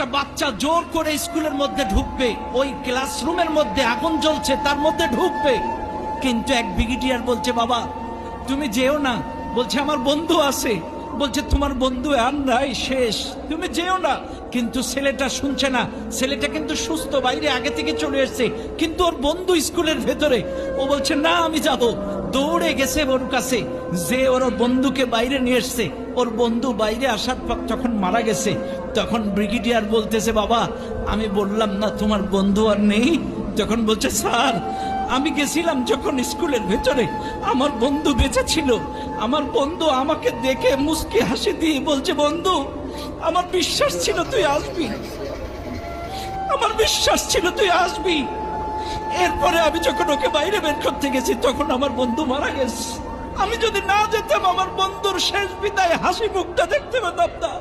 একটা বাচ্চা জোর করে স্কুলের মধ্যে ঢুকবে, ওই ক্লাসরুমের মধ্যে আগুন জ্বলছে, তার মধ্যে ঢুকবে। কিন্তু এক ব্রিগেডিয়ার বলছে, বাবা, তুমি যেও না। বলছে, আমার বন্ধু আছে। বলছে, তোমার বন্ধু আর নাই, শেষ। তুমি যেও না। কিন্তু ছেলেটা শুনছে না। ছেলেটা কিন্তু সুস্থ, বাইরে আগে থেকে চলে এসেছে। কিন্তু ওর বন্ধু স্কুলের ভেতরে। ও বলছে, না, আমি যাব। দৌড়ে গেছে ওর কাছে। যে ওর বন্ধুকে বাইরে নিয়ে এসছে। ওর বন্ধু বাইরে আসার পর যখন মারা গেছে, তখন ব্রিগেডিয়ার বলতেছে, বাবা, আমি বললাম না তোমার বন্ধু আর নেই। তখন বলছে, স্যার, আমি গেছিলাম যখন স্কুলের ভেতরে। আমার বন্ধু বেঁচে ছিল। আমার বন্ধু আমাকে দেখে মুস্কি হাসি দিয়ে বলছে, বন্ধু, আমার বিশ্বাস ছিল তুই আসবি। আমার বিশ্বাস ছিল তুই আসবি। এরপরে আমি যখন ওকে বাইরে বের করতে গেছি, তখন আমার বন্ধু মারা গেছে। আমি যদি না যেতাম আমার বন্ধুর শেষ বিদায় হাসি মুখটা দেখতে পেতাম না।